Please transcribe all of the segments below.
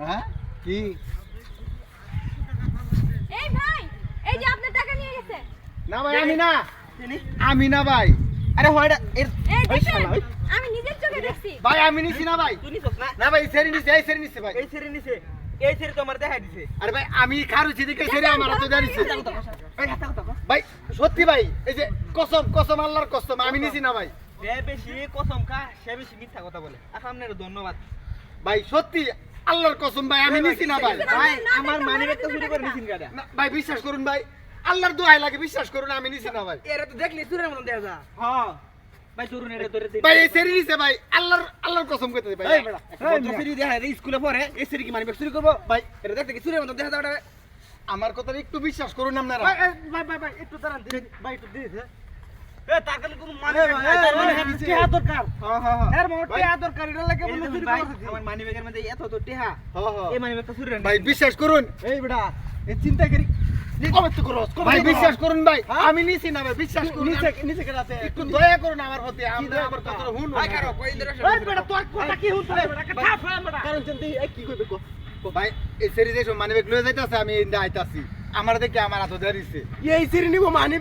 হ্যাঁ? কি? এই ভাই এই যে আপনার টাকা নিয়ে গেছে। না ভাই আমি না। আমি না ভাই। আরে হয়টা এর এই শালা, আমি নিজের চোখে দেখছি। ভাই আমি নিছি না ভাই। তুই নিছস না? না ভাই সেরি নিছে এই সেরি নিছে ভাই। এই ছেড়ে নিছে এই তো আমার দেখা দিছে। আরে ভাই আমি খারুছি দিকে সেরি আমার হাতে দাঁড়িয়েছে। ভাই সত্যি ভাই এই যে কসম কসম আল্লাহর কসম আমি নিছি না ভাই। যে বেশি কসম খা সে বেশি মিথ্যা কথা বলে। আপনার ধন্যবাদ। ভাই সত্যি আল্লাহর কসম ভাই আমি নিছি না ভাই ভাই। আমার মানি ব্যাগটা চুরি করে নিছেন গাড়া ভাই বিশ্বাস করুন ভাই আল্লাহর দোহাই লাগে বিশ্বাস করুন আমি নিছি না ভাই। এরা তো দেখলি চুরের মতন দেখা যা হ্যাঁ ভাই চুরুন এটা ধরে দিন। ভাই এই সেরি নিছে ভাই আল্লাহর আল্লাহর কসম করতে ভাই। এই বেটা দেখা যায় স্কুলে পড়ে এই সিরি কি মানি ব্যাগ চুরি করব? ভাই। এটা দেখতে কি চুরের মতন দেখা যায় আমার কথা একটু বিশ্বাস করুন আপনারা। ভাই ভাই ভাই একটু দাঁড়ান ভাই একটু হ্যাঁ। বিশ্বাস করুন। এই বেটা চিন্তা করি। কবে তো করস ভাই বিশ্বাস করুন ভাই আমি নিছি না ভাই বিশ্বাস করুন। নিচে নিচে কেডাতে একটু দয়া করুন আমার প্রতি আমরা আমার কথা হুন ভাই কারও কই এই বেটা তোর কথা কি হুন বেটা কথা ফেল বেটা। কারণ চিন্তা এই কি কইবে কো? ভাই এই সেরি দেশ লয়ে যাইতাছে আমি ইন্দা আইতাছি। আমার দেখে আমার হাতে দাঁড়িয়েছে এই সিরি নিব মানি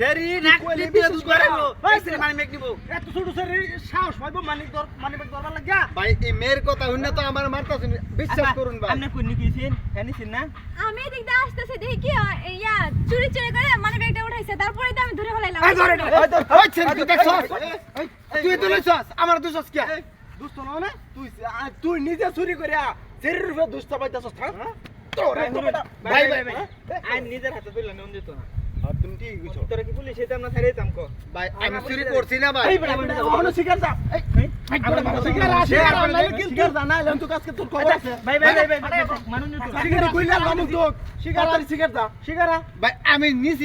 ব্যাগ সেরি কইলে বিদ্যুৎ করে ভাই সিরি মানি ব্যাগ নিব। এত ছোট সিরি সাহস পাইবো? মানি দর মানি ব্যাগ দরবার লাগিয়া? ভাই এই মেয়ের কথা হুন না তো আমার মারতাছে বিশ্বাস করুন ভাই। আপনি কোন নিকিছেন জানিছেন না? আমি এদিক দিয়ে আসতেছি দেখি কি ইয়া চুরি চুরি করে মানে ব্যাগটা উঠাইছে। তারপরে তো আমি ধরে ফেলাইলাম। এই ধরে। ওই তো ওই সেরি তুই দেখছস? তুই তো লইছস? আমার দুছস কি দুষ্ট নও না? তুই তুই নিজে চুরি করিয়া শরীরের উপরে দুষ্ট পাইতাছস হ্যাঁ? তোরে ভাই, ভাই, ভাই। আই নিজের হাতে তুললে নুন দিত না। তুমি ঠিক কইছো? তোরা কি পুলিশ এটা আমরা ছাড়াইতাম কো ভাই আমি নিছি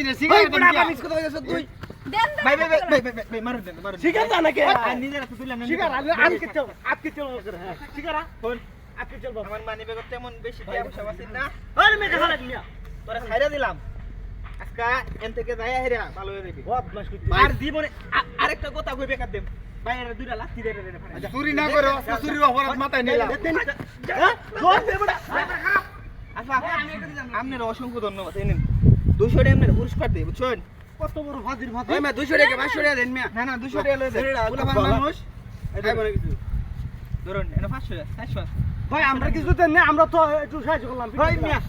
মারুন শিকার যা নাকি? নিজের শিকার আমি কি চল আপকে চল করে শিকার? কোন আপকে চল আমার মানি ব্যাগ তেমন বেশি পয়সা আছে না। আরে মে দেখা লাগলিয়া তোরা ছাইরা দিলাম। আজকা এন থেকে যাই হেরা ভালো হয়ে যাবি বদমাশ করতে আর জীবনে আরেকটা কথা কই বেকার দেম ভাই এর দুইটা লাঠি দে রে রে আচ্ছা, চুরি না করে চুরির অপরাধ মাথায় নিলাম আচ্ছা আপনার অসংখ্য ধন্যবাদ এই নিন দুশো টাকা আপনার পুরস্কার দিই বুঝছেন কত বড় মা দুশো টাকা পাঁচশো টাকা দেন মিয়া না না দুশো টাকা দেন মানুষ এটাই বলে কিছু ধরুন এটা ভাই আমরা কিছু দেন না আমরা তো একটু সাহায্য করলাম ভাই মিয়া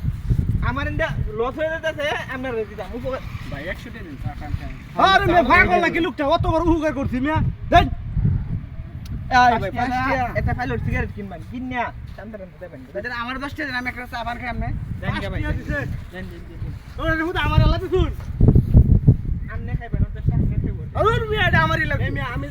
আমার এটা লস হয়ে যেতেছে আপনার দিতাম উপকার ভাই 100 টাকা দিন আরে মে পাগল নাকি লোকটা অত বড় উপকার করছি মিয়া। দেন। ভাই পাঁচটা সিগারেট কিনবেন আমার দশটা দেন আমি একটা চা পান খাই আপনি? দেন কে ভাই দেন। দেন দেন আমার আল্লাহ দিছুন আমনে খাইবেন ওটা সাথে খাইবেন আরে মিয়া এটা আমারই লাগে আমি